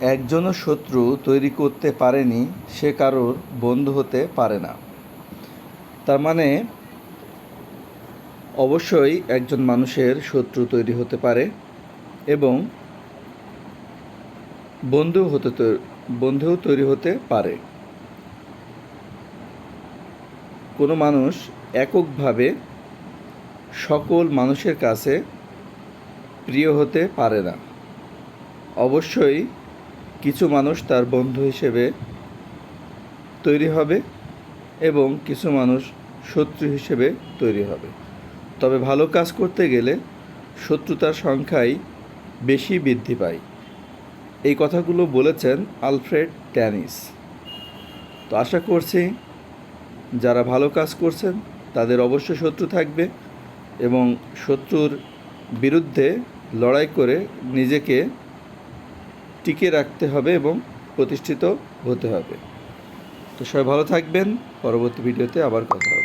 একজনও শত্রু তৈরি করতে পারেনি, সে কারোর বন্ধু হতে পারে না। তার মানে অবশ্যই একজন মানুষের শত্রু তৈরি হতে পারে এবং বন্ধু হতে বন্ধুও তৈরি হতে পারে। কোনো মানুষ এককভাবে সকল মানুষের কাছে প্রিয় হতে পারে না। অবশ্যই কিছু মানুষ তার বন্ধু হিসেবে তৈরি হবে এবং কিছু মানুষ শত্রু হিসেবে তৈরি হবে। তবে ভালো কাজ করতে গেলে শত্রুতার সংখ্যাই বেশি বৃদ্ধি পায়। এই কথাগুলো বলেছেন আলফ্রেড ট্যানিস। তো আশা করছি যারা ভালো কাজ করছেন, তাদের অবশ্যই শত্রু থাকবে এবং শত্রুর বিরুদ্ধে লড়াই করে নিজেকে টিকে রাখতে হবে এবং প্রতিষ্ঠিত হতে হবে। তো সবাই ভালো থাকবেন। পরবর্তী ভিডিওতে আবার কথা হবে।